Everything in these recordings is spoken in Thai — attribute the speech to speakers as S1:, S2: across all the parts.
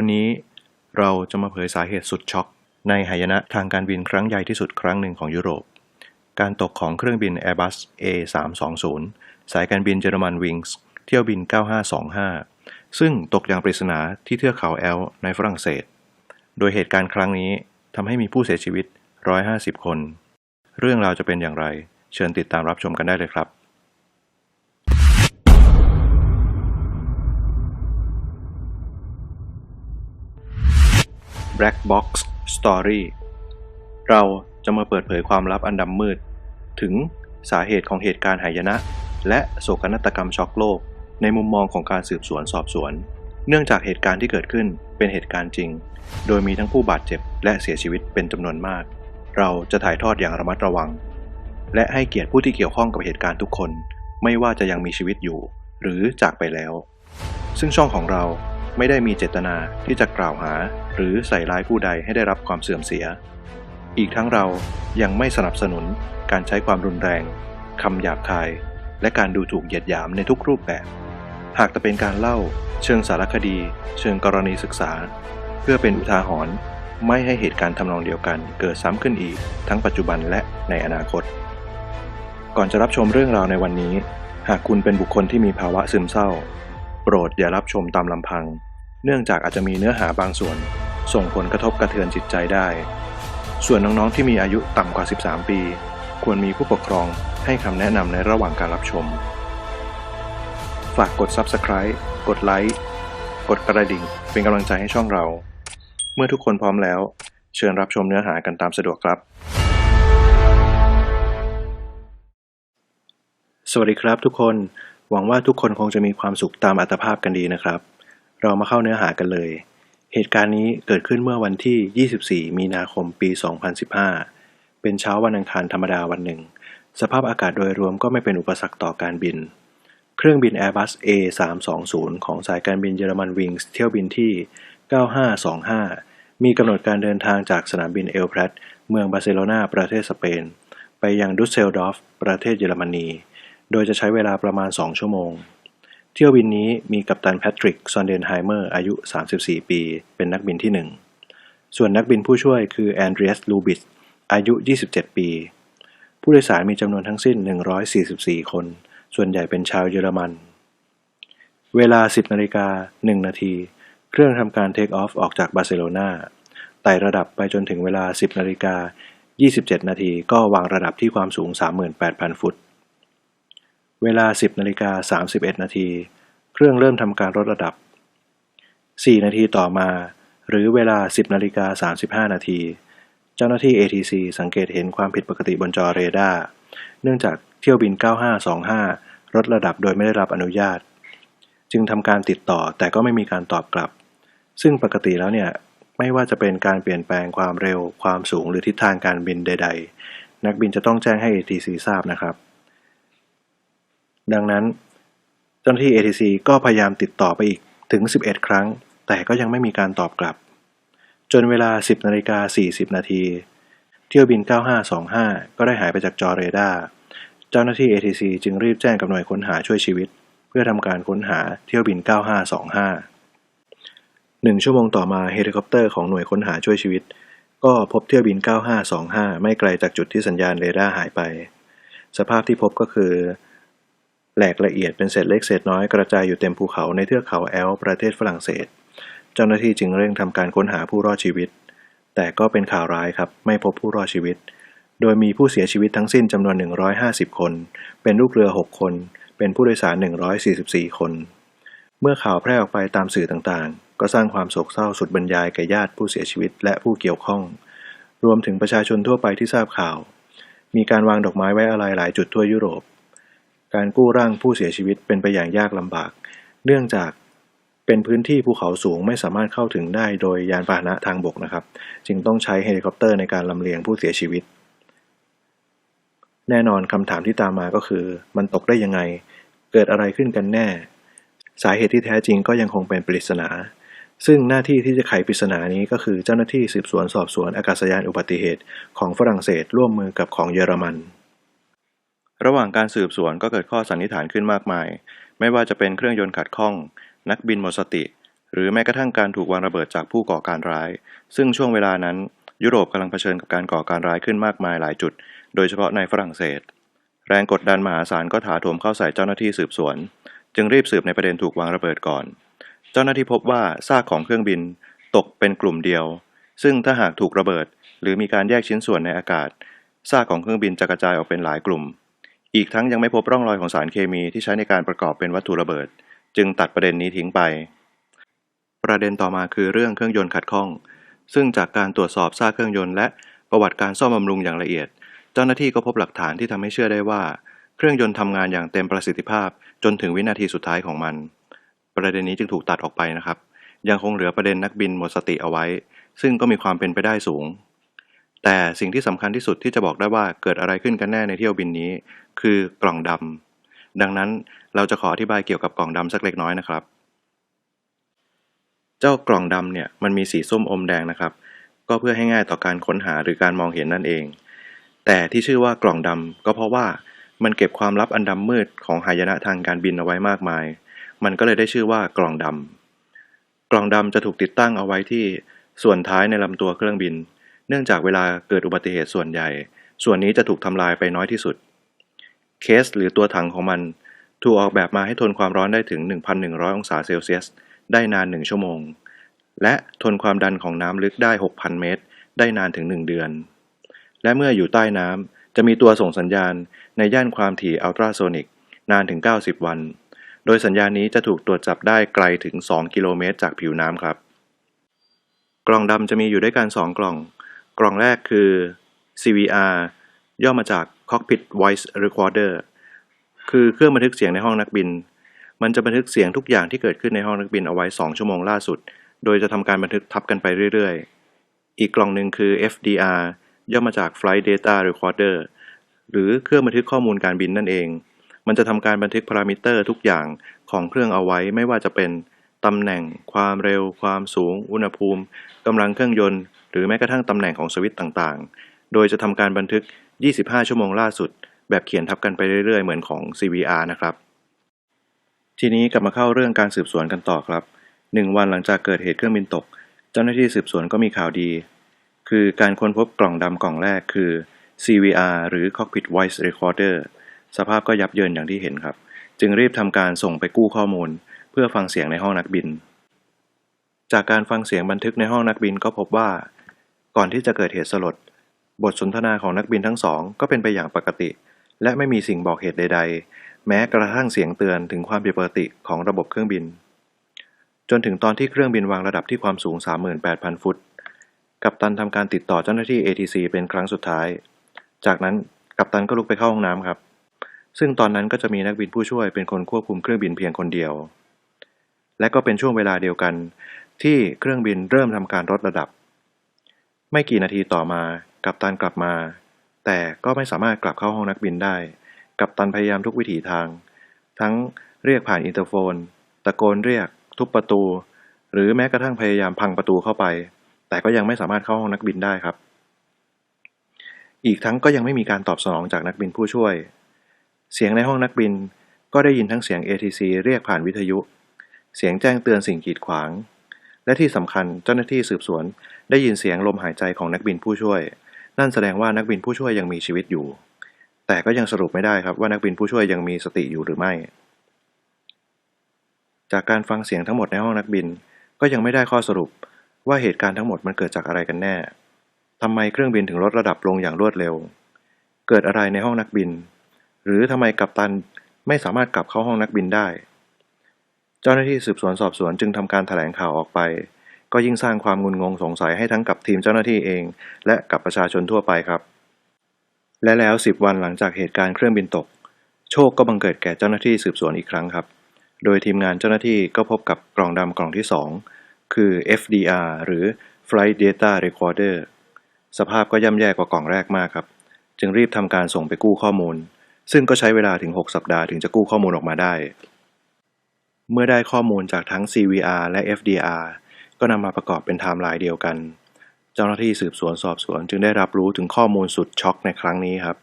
S1: วันนี้เราจะมาเผยสาเหตุสุดช็อก ในหายนะทางการบินครั้งใหญ่ที่สุดครั้งหนึ่งของยุโรป การตกของเครื่องบิน Airbus A320 สายการบินเยอรมันวิงส์เที่ยวบิน 9525 ซึ่งตกอย่างปริศนาที่เทือกเขาแอลในฝรั่งเศส โดยเหตุการณ์ครั้งนี้ทำให้มีผู้เสียชีวิต 150 คน เรื่องราวจะเป็นอย่างไร เชิญติดตามรับชมกันได้เลยครับ Black Box Story เราจะมาเปิดเผยความลับอันดำมืด ถึงสาเหตุของเหตุการณ์หายนะ และโศกนาฏกรรมช็อกโลก ในมุมมองของการสืบสวนสอบสวน เนื่องจากเหตุการณ์ที่เกิดขึ้นเป็นเหตุการณ์จริง โดยมีทั้งผู้บาดเจ็บและเสียชีวิตเป็นจำนวนมาก เราจะถ่ายทอดอย่างระมัดระวัง และให้เกียรติผู้ที่เกี่ยวข้องกับเหตุการณ์ทุกคน ไม่ว่าจะยังมีชีวิตอยู่ หรือจากไปแล้ว ซึ่งช่องของเรา ไม่ได้มีเจตนาที่จะกล่าวหา หรือใส่ร้ายผู้ใดให้ได้รับความเสื่อมเสีย อีกทั้งเรายังไม่สนับสนุนการใช้ความรุนแรงคำหยาบคาย และการดูถูกเหยียดหยามในทุกรูปแบบ หากแต่เป็นการเล่า เชิงสารคดี เชิงกรณีศึกษา เพื่อเป็นอุทาหรณ์ไม่ให้เหตุการณ์ทำนองเดียวกัน เกิดซ้ำขึ้นอีก ทั้งปัจจุบันและในอนาคต ก่อนจะรับชมเรื่องราวในวันนี้ หากคุณเป็นบุคคลที่มีภาวะซึมเศร้า โปรดอย่ารับชมตามลำพัง เนื่องจากอาจจะมีเนื้อหาบางส่วน ส่งผลกระทบกระเทือนจิตใจได้ ส่วนน้องๆที่มีอายุต่ำกว่า 13 ปี ควรมีผู้ปกครองให้คำแนะนำในระหว่างการรับชม ฝากกด Subscribe กดไลค์กดกระดิ่ง เป็นกำลังใจให้ช่องเรา เมื่อทุกคนพร้อมแล้ว เชิญรับชมเนื้อหากันตามสะดวกครับ สวัสดีครับทุกคนหวังว่าทุกคนคงจะมีความสุขตามอัตภาพกันดีนะครับ เรามาเข้าเนื้อหากันเลย เหตุการณ์นี้เกิดขึ้นเมื่อวันที่ 24 มีนาคมปี 2015 เป็นเช้าวันอังคารธรรมดาวันหนึ่ง สภาพอากาศโดยรวมก็ไม่เป็นอุปสรรคต่อการบิน เครื่องบิน Airbus A320 ของสายการบินเยอรมันวิงส์เที่ยวบินที่ 9525 มีกำหนดการเดินทางจากสนามบินเอลแพรตเมืองบาร์เซโลนาประเทศสเปน ไปยังดุสเซลดอร์ฟประเทศเยอรมนี โดยจะใช้เวลาประมาณ 2 ชั่วโมง เที่ยวบินนี้มีกัปตันแพทริกซอนเดนไฮเมอร์อายุ 34 ปี เป็นนักบินที่ 1 ส่วนนักบินผู้ช่วยคือแอนเดรียสลูบิสอายุ 27 ปี ผู้โดยสารมีจำนวนทั้งสิ้น 144 คน ส่วนใหญ่เป็นชาวเยอรมัน เวลา 10นาฬิกา1นาที เครื่องทำการเทคออฟออกจากบาร์เซโลนาไต่ระดับไปจนถึงเวลา 10นาฬิกา27 นาทีก็วางระดับที่ความสูง 38,000 ฟุต เวลา 10นาฬิกา31นาทีเครื่องเริ่มทำการลดระดับ 4 นาทีต่อมา หรือเวลา 10นาฬิกา35นาทีเจ้าหน้าที่ ATC สังเกตเห็นความผิดปกติบนจอเรดาร์เนื่องจากเที่ยวบิน 9525 ลดระดับโดยไม่ได้รับอนุญาต จึงทำการติดต่อแต่ก็ไม่มีการตอบกลับ ซึ่งปกติแล้วเนี่ยไม่ว่าจะเป็นการเปลี่ยนแปลงความเร็ว ความสูงหรือทิศทางการบินใด ๆ นักบินจะต้องแจ้งให้ ATC ทราบนะครับ ดังนั้น เจ้าหน้าที่ ATC ก็พยายามติดต่อไปอีกถึง 11 ครั้ง แต่ก็ยังไม่มีการตอบกลับ จนเวลา 10นาฬิกา40 นาที เที่ยวบิน 9525 ก็ได้หายไปจากจอเรดาร์เจ้าหน้าที่ ATC จึงรีบแจ้งกับหน่วยค้นหาช่วยชีวิต เพื่อทำการค้นหาเที่ยวบิน 9525หนึ่งชั่วโมงต่อมาเฮลิคอปเตอร์ของหน่วยค้นหาช่วยชีวิต ก็พบเที่ยวบิน 9525 ไม่ไกลจากจุดที่สัญญาณเรดาร์หายไป สภาพที่พบก็คือ แหลกละเอียดเป็นเศษเล็กเศษน้อยกระจายอยู่เต็มภูเขาในเทือกเขาแอลประเทศฝรั่งเศส เจ้าหน้าที่จึงเร่งทำการค้นหาผู้รอดชีวิต แต่ก็เป็นข่าวร้ายครับไม่พบผู้รอดชีวิต โดยมีผู้เสียชีวิตทั้งสิ้นจำนวน 150 คน เป็นลูกเรือ 6 คน เป็นผู้โดยสาร 144 คน เมื่อข่าวแพร่ออกไปตามสื่อต่างๆ ก็สร้างความโศกเศร้าสุดบรรยายแก่ญาติผู้เสียชีวิตและผู้เกี่ยวข้อง รวมถึงประชาชนทั่วไปที่ทราบข่าว มีการวางดอกไม้ไว้อาลัยหลายจุดทั่วยุโรป การกู้ร่างผู้เสียชีวิตเป็นไปอย่างยากลำบาก เนื่องจากเป็นพื้นที่ภูเขาสูงไม่สามารถเข้าถึงได้โดยยานพาหนะทางบกนะครับ จึงต้องใช้เฮลิคอปเตอร์ในการลำเลียงผู้เสียชีวิต แน่นอนคำถามที่ตามมาก็คือ มันตกได้ยังไง เกิดอะไรขึ้นกันแน่ สาเหตุที่แท้จริงก็ยังคงเป็นปริศนา ซึ่งหน้าที่ที่จะไขปริศนานี้ก็คือเจ้าหน้าที่สืบสวนสอบสวนอากาศยานอุบัติเหตุของฝรั่งเศสร่วมมือกับของเยอรมัน ระหว่างการสืบสวนก็เกิดข้อสันนิษฐานขึ้นมากมาย ไม่ว่าจะเป็นเครื่องยนต์ขัดข้อง นักบินหมดสติ หรือแม้กระทั่งการถูกวางระเบิดจากผู้ก่อการร้าย ซึ่งช่วงเวลานั้น ยุโรปกำลังเผชิญกับการก่อการร้ายขึ้นมากมายหลายจุด โดยเฉพาะในฝรั่งเศส แรงกดดันมหาศาลก็ถาโถมเข้าใส่เจ้าหน้าที่สืบสวน จึงรีบสืบในประเด็นถูกวางระเบิดก่อน เจ้าหน้าที่พบว่าซากของเครื่องบินตกเป็นกลุ่มเดียว ซึ่งถ้าหากถูกระเบิด หรือมีการแยกชิ้นส่วนในอากาศซากของเครื่องบินจะกระจายออกเป็นหลายกลุ่ม อีกทั้งยังไม่พบร่องรอยของสารเคมีที่ใช้ในการประกอบเป็นวัตถุระเบิด จึงตัดประเด็นนี้ทิ้งไป ประเด็นต่อมาคือเรื่องเครื่องยนต์ขัดข้อง ซึ่งจากการตรวจสอบซากเครื่องยนต์และประวัติการซ่อมบำรุงอย่างละเอียด เจ้าหน้าที่ก็พบหลักฐานที่ทำให้เชื่อได้ว่า เครื่องยนต์ทำงานอย่างเต็มประสิทธิภาพ จนถึงวินาทีสุดท้ายของมัน ประเด็นนี้จึงถูกตัดออกไปนะครับ ยังคงเหลือประเด็นนักบินหมดสติเอาไว้ ซึ่งก็มีความเป็นไปได้สูง แต่สิ่งที่สำคัญที่สุดที่จะบอกได้ว่าเกิดอะไรขึ้นกันแน่ในเที่ยวบินนี้ คือกล่องดำดังนั้นเราจะขออธิบายเกี่ยวกับกล่องดำสักเล็กน้อยนะครับ เจ้ากล่องดำเนี่ยมันมีสีส้มอมแดงนะครับ ก็เพื่อให้ง่ายต่อการค้นหาหรือการมองเห็นนั่นเอง แต่ที่ชื่อว่ากล่องดำก็เพราะว่ามันเก็บความลับอันดำมืดของหายนะทางการบินเอาไว้มากมาย มันก็เลยได้ชื่อว่ากล่องดำกล่องดำจะถูกติดตั้งเอาไว้ที่ส่วนท้ายในลำตัวเครื่องบิน เนื่องจากเวลาเกิดอุบัติเหตุส่วนใหญ่ ส่วนนี้จะถูกทำลายไปน้อยที่สุด เคสหรือตัวถังของมัน ถูกออกแบบมาให้ทนความร้อนได้ถึง 1,100 องศาเซลเซียส ได้นาน 1 ชั่วโมง และทนความดันของน้ำลึกได้ 6,000 เมตร ได้นานถึง 1 เดือน และเมื่ออยู่ใต้น้ำจะมีตัวส่งสัญญาณในย่านความถี่อัลตราโซนิกนานถึง 90 วัน โดยสัญญาณนี้จะถูกตรวจจับได้ไกลถึง 2 กิโลเมตรจากผิวน้ำครับ กล่องดำจะมีอยู่ด้วยกัน 2 กล่อง กล่องแรกคือ CVR ย่อมาจาก Cockpit Voice Recorder คือเครื่องบันทึกเสียงในห้องนักบิน มันจะบันทึกเสียงทุกอย่างที่เกิดขึ้นในห้องนักบินเอาไว้ 2 ชั่วโมงล่าสุด โดยจะทำการบันทึกทับกันไปเรื่อยๆ อีกกล่องหนึ่งคือ FDR ย่อมาจาก Flight Data Recorder หรือเครื่องบันทึกข้อมูลการบินนั่นเอง มันจะทำการบันทึกพารามิเตอร์ทุกอย่างของเครื่องเอาไว้ไม่ว่าจะเป็นตำแหน่ง ความเร็ว ความสูง อุณหภูมิกำลังเครื่องยนต์ หรือแม้กระทั่งตำแหน่งของสวิตต่างๆ โดยจะทำการบันทึก 25 ชั่วโมงล่าสุด แบบเขียนทับกันไปเรื่อยๆ เหมือนของ CVR นะครับ ทีนี้กลับมาเข้าเรื่องการสืบสวนกันต่อครับหนึ่งวันหลังจากเกิดเหตุเครื่องบินตก เจ้าหน้าที่สืบสวนก็มีข่าวดี คือการค้นพบกล่องดำกล่องแรกคือ CVR หรือ Cockpit Voice Recorder สภาพก็ยับเยินอย่างที่เห็นครับ จึงรีบทำการส่งไปกู้ข้อมูล เพื่อฟังเสียงในห้องนักบิน จากการฟังเสียงบันทึกในห้องนักบินก็พบว่า ก่อนที่จะเกิดเหตุสลด บทสนทนาของนักบินทั้งสองก็เป็นไปอย่างปกติ และไม่มีสิ่งบอกเหตุใด ๆ แม้กระทั่งเสียงเตือนถึงความผิดปกติของระบบเครื่องบิน จนถึงตอนที่เครื่องบินวางระดับที่ความสูง 38,000 ฟุต กัปตันทำการติดต่อเจ้าหน้าที่ ATC เป็นครั้งสุดท้าย จากนั้นกัปตันก็ลุกไปเข้าห้องน้ำครับ ซึ่งตอนนั้นก็จะมีนักบินผู้ช่วยเป็นคนควบคุมเครื่องบินเพียงคนเดียว และก็เป็นช่วงเวลาเดียวกัน ที่เครื่องบินเริ่มทำการลดระดับ ไม่กี่นาทีต่อมา กัปตันกลับมา แต่ก็ไม่สามารถกลับเข้าห้องนักบินได้ กัปตันพยายามทุกวิถีทาง ทั้งเรียกผ่านอินเตอร์โฟน ตะโกนเรียก ทุบประตู หรือแม้กระทั่งพยายามพังประตูเข้าไป แต่ก็ยังไม่สามารถเข้าห้องนักบินได้ครับ อีกทั้งก็ยังไม่มีการตอบสนองจากนักบินผู้ช่วย เสียงในห้องนักบินก็ได้ยินทั้งเสียง ATC เรียกผ่านวิทยุ เสียงแจ้งเตือนสิ่งกีดขวาง และที่สำคัญเจ้าหน้าที่สืบสวน ได้ยินเสียงลมหายใจของนักบินผู้ช่วย นั่นแสดงว่านักบินผู้ช่วยยังมีชีวิตอยู่ แต่ก็ยังสรุปไม่ได้ครับว่านักบินผู้ช่วยยังมีสติอยู่หรือไม่ จากการฟังเสียงทั้งหมดในห้องนักบิน ก็ยังไม่ได้ข้อสรุปว่าเหตุการณ์ทั้งหมดมันเกิดจากอะไรกันแน่ทำไมเครื่องบินถึงลดระดับลงอย่างรวดเร็ว เกิดอะไรในห้องนักบิน หรือทำไมกัปตันไม่สามารถกลับเข้าห้องนักบินได้ เจ้าหน้าที่สืบสวนสอบสวนจึงทำการแถลงข่าวออกไป ก็ยิ่งสร้างความงุนงงสงสัยให้ทั้งกับทีมเจ้าหน้าที่เอง และกับประชาชนทั่วไปครับ และแล้วสิบวันหลังจากเหตุการณ์เครื่องบินตก โชคก็บังเกิดแก่เจ้าหน้าที่สืบสวนอีกครั้งครับ โดยทีมงานเจ้าหน้าที่ก็พบกับกล่องดำกล่องที่สองคือ FDR หรือ Flight Data Recorder สภาพก็ย่ำแย่กว่ากล่องแรกมากครับ จึงรีบทำการส่งไปกู้ข้อมูล ซึ่งก็ใช้เวลาถึง 6 สัปดาห์ถึงจะกู้ข้อมูลออกมาได้ เมื่อได้ข้อมูลจากทั้ง CVR และ FDR ก็นำมาประกอบเป็นไทม์ไลน์เดียวกัน เจ้าหน้าที่สืบสวนสอบสวน จึงได้รับรู้ถึงข้อมูลสุดช็อกในครั้งนี้ครับ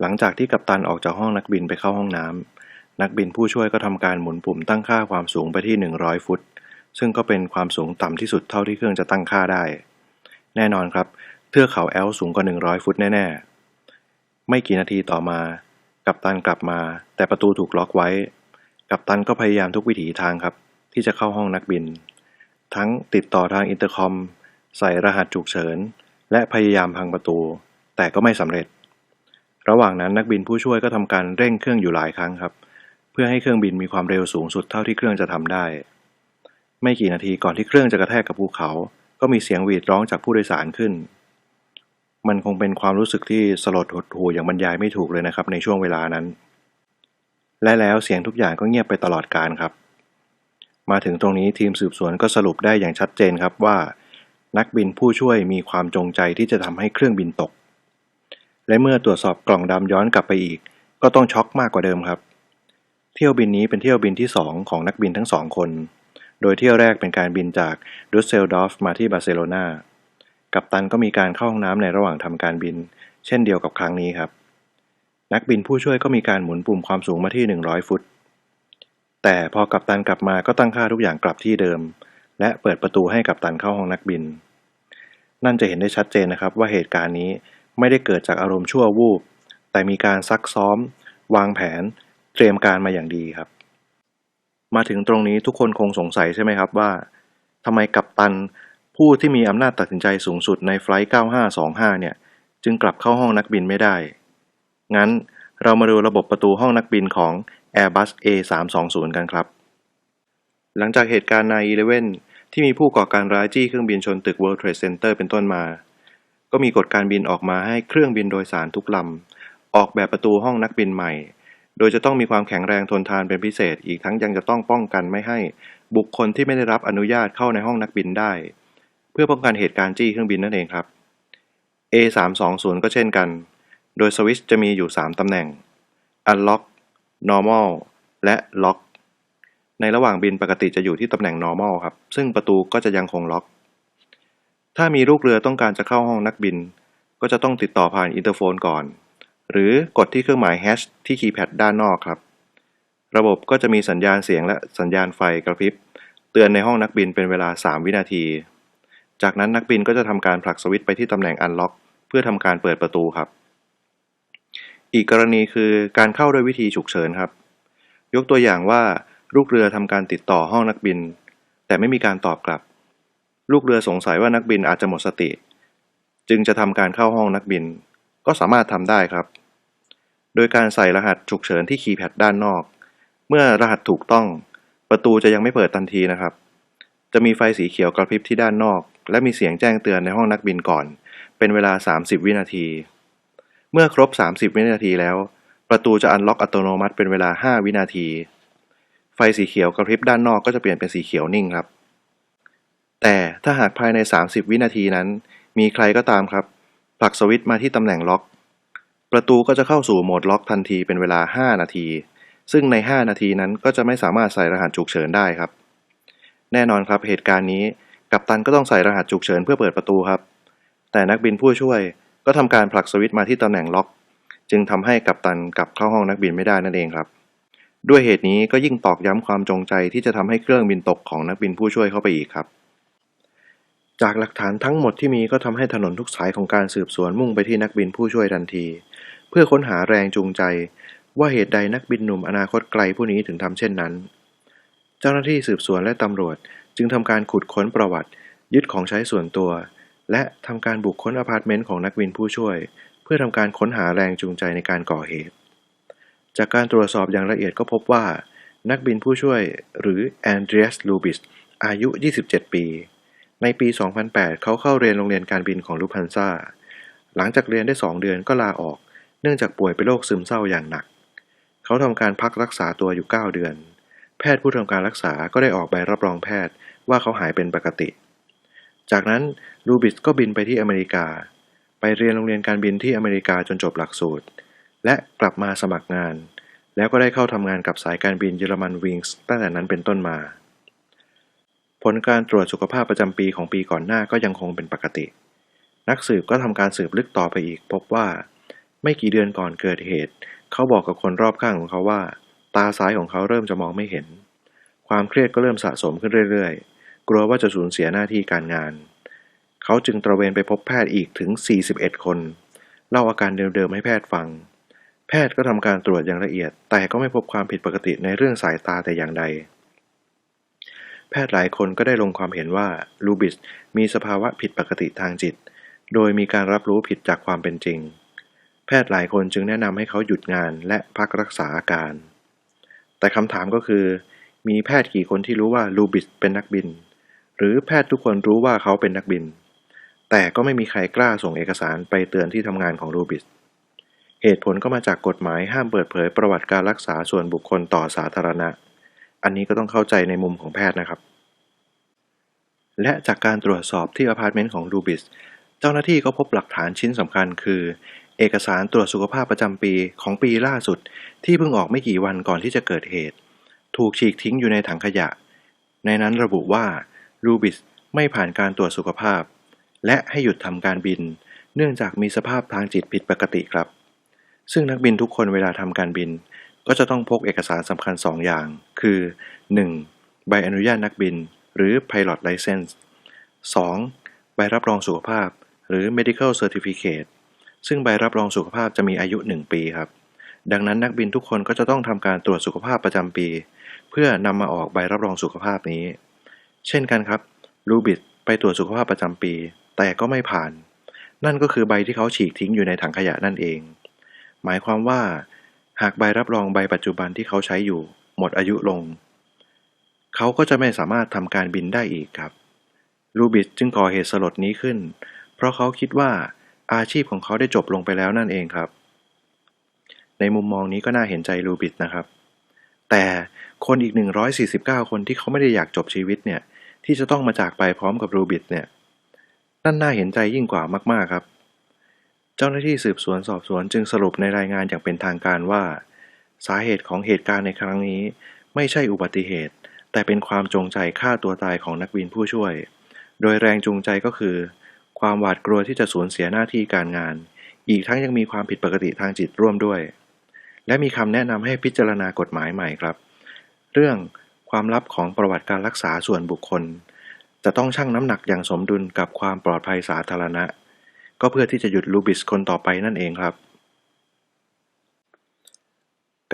S1: หลังจากที่กัปตันออกจากห้องนักบินไปเข้าห้องน้ำนักบินผู้ช่วยก็ทำการหมุนปุ่มตั้งค่าความสูงไปที่ 100 ฟุต ซึ่งก็เป็นความสูงต่ำที่สุดเท่าที่เครื่องจะตั้งค่าได้ แน่นอนครับ เทือกเขาแอลสูงกว่า 100 ฟุตแน่ๆ ไม่กี่นาทีต่อมา กัปตันกลับมา แต่ประตูถูกล็อกไว้ กัปตันก็พยายามทุกวิถีทางครับ ที่จะเข้าห้องนักบิน ทั้งติดต่อทางอินเตอร์คอม ใส่รหัสฉุกเฉิน และพยายามพังประตู แต่ก็ไม่สำเร็จ ระหว่างนั้นนักบินผู้ช่วยก็ทำการเร่งเครื่องอยู่หลายครั้งครับ เพื่อให้เครื่องบินมีความเร็วสูงสุดเท่าที่เครื่องจะทำได้ ไม่กี่นาทีก่อนที่เครื่องจะกระแทกกับภูเขา ก็มีเสียงหวีดร้องจากผู้โดยสารขึ้น มันคงเป็นความรู้สึกที่สลดหดหู่อย่างบรรยายไม่ถูกเลยนะครับในช่วงเวลานั้น และแล้วเสียงทุกอย่างก็เงียบไปตลอดการครับ มาถึงตรงนี้ทีมสืบสวนก็สรุปได้อย่างชัดเจนครับว่า นักบินผู้ช่วยมีความจงใจที่จะทำให้เครื่องบินตก และเมื่อตรวจสอบกล่องดำย้อนกลับไปอีก ก็ต้องช็อกมากกว่าเดิมครับ เที่ยวบินนี้เป็นเที่ยวบินที่สองของนักบินทั้งสองคน โดยเที่ยวแรกเป็นการบินจากดุสเซลดอฟมาที่บาร์เซโลนากัปตันก็มีการเข้าห้องน้ำในระหว่างทำการบิน เช่นเดียวกับครั้งนี้ครับ นักบินผู้ช่วยก็มีการหมุนปุ่มความสูงมาที่ 100 ฟุต แต่พอกัปตันกลับมาก็ตั้งค่าทุกอย่างกลับที่เดิม และเปิดประตูให้กัปตันเข้าห้องนักบิน นั่นจะเห็นได้ชัดเจนนะครับว่าเหตุการณ์นี้ไม่ได้เกิดจากอารมณ์ชั่ววูบ แต่มีการซักซ้อม วางแผน เตรียมการมาอย่างดีครับ มาถึงตรงนี้ทุกคนคงสงสัยใช่ไหมครับว่าทำไมกัปตันผู้ที่มีอำนาจตัดสินใจสูงสุดในไฟล์9525 เนี่ย จึงกลับเข้าห้องนักบินไม่ได้ งั้นเรามาดูระบบประตูห้องนักบินของ Airbus A320 กันครับ หลังจากเหตุการณ์9-11 ที่มีผู้ก่อการร้ายจี้เครื่องบินชนตึก World Trade Center เป็นต้นมา ก็มีกฎการบินออกมาให้เครื่องบินโดยสารทุกลำ ออกแบบประตูห้องนักบินใหม่ โดยจะต้องมีความแข็งแรงทนทานเป็นพิเศษ อีกทั้งยังจะต้องป้องกันไม่ให้บุคคลที่ไม่ได้รับอนุญาตเข้าในห้องนักบินได้ เพื่อป้องกันเหตุการณ์จี้เครื่องบินนั่นเองครับ A320 ก็เช่นกัน โดยสวิตช์จะมีอยู่ 3 ตำแหน่ง Unlock Normal และ Lock ในระหว่างบินปกติจะอยู่ที่ตำแหน่ง normal ครับ ซึ่งประตูก็จะยังคงล็อก ถ้ามีลูกเรือต้องการจะเข้าห้องนักบิน ก็จะต้องติดต่อผ่านอินเตอร์โฟนก่อน หรือกดที่เครื่องหมาย hash ที่คีย์แพดด้านนอกครับ ระบบก็จะมีสัญญาณเสียงและสัญญาณไฟกระพริบ เตือนในห้องนักบินเป็นเวลา 3 วินาที จากนั้นนักบินก็จะทำการผลักสวิตช์ไปที่ตำแหน่ง unlock เพื่อทำการเปิดประตูครับ อีกกรณีคือการเข้าด้วยวิธีฉุกเฉินครับ ยกตัวอย่างว่าลูกเรือทำการติดต่อห้องนักบิน แต่ไม่มีการตอบกลับ ลูกเรือสงสัยว่านักบินอาจจะหมดสติ จึงจะทำการเข้าห้องนักบิน ก็สามารถทำได้ครับ โดยการใส่รหัสฉุกเฉินที่คีย์แพดด้านนอก เมื่อรหัสถูกต้อง ประตูจะยังไม่เปิดทันทีนะครับ จะมีไฟสีเขียวกระพริบที่ด้านนอก และมีเสียงแจ้งเตือนในห้องนักบินก่อน เป็นเวลา 30 วินาที เมื่อครบ 30 วินาทีแล้ว ประตูจะอันล็อกอัตโนมัติเป็นเวลา 5 วินาที ไฟสีเขียวกระพริบด้านนอกก็จะเปลี่ยนเป็นสีเขียวนิ่งครับ แต่ถ้าหากภายใน 30 วินาทีนั้น มีใครก็ตามครับผลักสวิตช์มาที่ตำแหน่งล็อก ประตูก็จะเข้าสู่โหมดล็อกทันทีเป็นเวลา 5 นาที ซึ่งใน 5 นาทีนั้นก็จะไม่สามารถใส่รหัสฉุกเฉินได้ครับ แน่นอนครับเหตุการณ์นี้กัปตันก็ต้องใส่รหัสฉุกเฉินเพื่อเปิดประตูครับ แต่นักบินผู้ช่วย ก็ทำการผลักสวิตช์มาที่ตำแหน่งล็อก จึงทำให้กัปตันกลับเข้าห้องนักบินไม่ได้นั่นเองครับ ด้วยเหตุนี้ก็ยิ่งตอกย้ำความจงใจที่จะทำให้เครื่องบินตกของนักบินผู้ช่วยเข้าไปอีกครับ จากหลักฐานทั้งหมดที่มีก็ทำให้ถนนทุกสายของการสืบสวนมุ่งไปที่นักบินผู้ช่วยทันที เพื่อค้นหาแรงจูงใจ ว่าเหตุใดนักบินหนุ่มอนาคตไกลผู้นี้ถึงทำเช่นนั้น เจ้าหน้าที่สืบสวนและตำรวจจึงทำการขุดค้นประวัติ ยึดของใช้ส่วนตัว และทำการบุกค้นอพาร์ตเมนต์ของนักบินผู้ช่วย เพื่อทำการค้นหาแรงจูงใจในการก่อเหตุ จากการตรวจสอบอย่างละเอียดก็พบว่า นักบินผู้ช่วยหรือแอนเดรียสลูบิสอายุ 27 ปี ในปี 2008 เขาเข้าเรียนโรงเรียนการบินของลูพันซ่าหลังจากเรียนได้ 2 เดือนก็ลาออก เนื่องจากป่วยเป็นโรคซึมเศร้าอย่างหนัก เขาทำการพักรักษาตัวอยู่ 9 เดือน แพทย์ผู้ทำการรักษาก็ได้ออกใบรับรองแพทย์ว่าเขาหายเป็นปกติ จากนั้นลูบิสก็บินไปที่อเมริกา ไปเรียนโรงเรียนการบินที่อเมริกาจนจบหลักสูตร และกลับมาสมัครงาน แล้วก็ได้เข้าทำงานกับสายการบินเยอรมันวิงส์ตั้งแต่นั้นเป็นต้นมา ผลการตรวจสุขภาพประจำปีของปีก่อนหน้าก็ยังคงเป็นปกติ นักสืบก็ทำการสืบลึกต่อไปอีก พบว่า ไม่กี่เดือนก่อนเกิดเหตุ เขาบอกกับคนรอบข้างของเขาว่า ตาซ้ายของเขาเริ่มจะมองไม่เห็น ความเครียดก็เริ่มสะสมขึ้นเรื่อย กลัวว่าจะสูญเสียหน้าที่การงาน เขาจึงตระเวนไปพบแพทย์อีกถึง 41 คน เล่าอาการเดิมๆให้แพทย์ฟัง แพทย์ก็ทำการตรวจอย่างละเอียด แต่ก็ไม่พบความผิดปกติในเรื่องสายตาแต่อย่างใด แพทย์หลายคนก็ได้ลงความเห็นว่าลูบิสมีสภาวะผิดปกติทางจิต โดยมีการรับรู้ผิดจากความเป็นจริง แพทย์หลายคนจึงแนะนำให้เขาหยุดงานและพักรักษาอาการ แต่คำถามก็คือ มีแพทย์กี่คนที่รู้ว่าลูบิสเป็นนักบิน หรือแพทย์ทุกคนรู้ว่าเขาเป็นนักบิน แต่ก็ไม่มีใครกล้าส่งเอกสารไปเตือนที่ทำงานของลูบิส เหตุผลก็มาจากกฎหมายห้ามเปิดเผยประวัติการรักษาส่วนบุคคลต่อสาธารณะ อันนี้ก็ต้องเข้าใจในมุมของแพทย์นะครับ และจากการตรวจสอบที่อพาร์ตเมนต์ของลูบิส เจ้าหน้าที่ก็พบหลักฐานชิ้นสำคัญคือเอกสารตรวจสุขภาพประจำปีของปีล่าสุด ที่เพิ่งออกไม่กี่วันก่อนที่จะเกิดเหตุ ถูกฉีกทิ้งอยู่ในถังขยะ ในนั้นระบุว่า ลูบิสไม่ผ่านการตรวจสุขภาพ และให้หยุดทำการบิน เนื่องจากมีสภาพทางจิตผิดปกติครับ ซึ่งนักบินทุกคนเวลาทำการบิน ก็จะต้องพกเอกสารสำคัญ 2 อย่าง คือ 1. ใบอนุญาตนักบิน หรือ Pilot License 2. ใบรับรองสุขภาพ หรือ Medical Certificate ซึ่งใบรับรองสุขภาพจะมีอายุ 1 ปีครับ ดังนั้นนักบินทุกคนก็จะต้องทำการตรวจสุขภาพประจำปี เพื่อนำมาออกใบรับรองสุขภาพนี้ เช่นกันครับลูบิดไปตรวจสุขภาพประจำปี แต่ก็ไม่ผ่าน นั่นก็คือใบที่เขาฉีกทิ้งอยู่ในถังขยะนั่นเอง หมายความว่าหากใบรับรองใบปัจจุบันที่เขาใช้อยู่ หมดอายุลง เขาก็จะไม่สามารถทำการบินได้อีกครับลูบิดจึงก่อเหตุสลดนี้ขึ้น เพราะเขาคิดว่าอาชีพของเขาได้จบลงไปแล้วนั่นเองครับ ในมุมมองนี้ก็น่าเห็นใจลูบิดนะครับ แต่คนอีก 149 คนที่เขาไม่ได้อยากจบชีวิตเนี่ย ที่จะต้องมาจากไปพร้อมกับรูบิดเนี่ยนั่นน่าเห็นใจยิ่งกว่ามากๆครับ เจ้าหน้าที่สืบสวนสอบสวนจึงสรุปในรายงานอย่างเป็นทางการว่า สาเหตุของเหตุการณ์ในครั้งนี้ ไม่ใช่อุบัติเหตุ แต่เป็นความจงใจฆ่าตัวตายของนักบินผู้ช่วย โดยแรงจูงใจก็คือ ความหวาดกลัวที่จะสูญเสียหน้าที่การงาน อีกทั้งยังมีความผิดปกติทางจิตร่วมด้วย และมีคำแนะนำให้พิจารณากฎหมายใหม่ครับ เรื่อง ความลับของประวัติการรักษาส่วนบุคคล จะต้องชั่งน้ำหนักอย่างสมดุลกับความปลอดภัยสาธารณะ ก็เพื่อที่จะหยุดลูบิสคนต่อไปนั่นเองครับ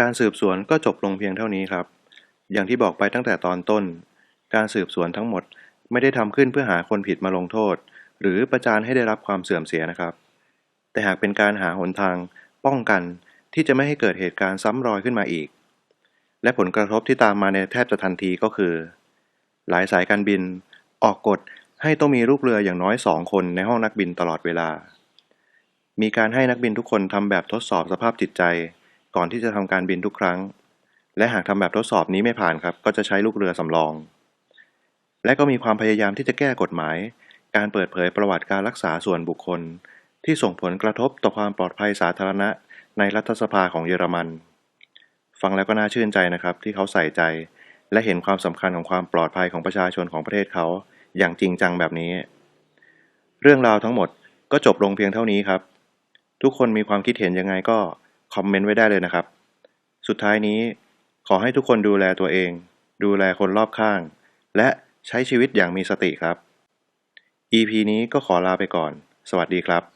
S1: การสืบสวนก็จบลงเพียงเท่านี้ครับ อย่างที่บอกไปตั้งแต่ตอนต้น การสืบสวนทั้งหมดไม่ได้ทำขึ้นเพื่อหาคนผิดมาลงโทษ หรือประจานให้ได้รับความเสื่อมเสียนะครับ แต่หากเป็นการหาหนทางป้องกันที่จะไม่ให้เกิดเหตุการณ์ซ้ำรอยขึ้นมาอีก และผลกระทบที่ตามมาในแทบจะทันทีก็คือ หลายสายการบินออกกฎให้ต้องมีลูกเรืออย่างน้อยสองคนในห้องนักบินตลอดเวลา มีการให้นักบินทุกคนทำแบบทดสอบสภาพจิตใจ ก่อนที่จะทำการบินทุกครั้ง และหากทำแบบทดสอบนี้ไม่ผ่านครับ ก็จะใช้ลูกเรือสำรอง และก็มีความพยายามที่จะแก้กฎหมาย การเปิดเผยประวัติการรักษาส่วนบุคคล ที่ส่งผลกระทบต่อความปลอดภัยสาธารณะ ในรัฐสภาของเยอรมัน ฟังแล้วก็น่าชื่นใจนะครับที่เขาใส่ใจ และเห็นความสำคัญของความปลอดภัยของประชาชนของประเทศเขาอย่างจริงจังแบบนี้ เรื่องราวทั้งหมดก็จบลงเพียงเท่านี้ครับ ทุกคนมีความคิดเห็นยังไงก็คอมเมนต์ไว้ได้เลยนะครับ สุดท้ายนี้ขอให้ทุกคนดูแลตัวเอง ดูแลคนรอบข้าง และใช้ชีวิตอย่างมีสติครับ EP นี้ก็ขอลาไปก่อน สวัสดีครับ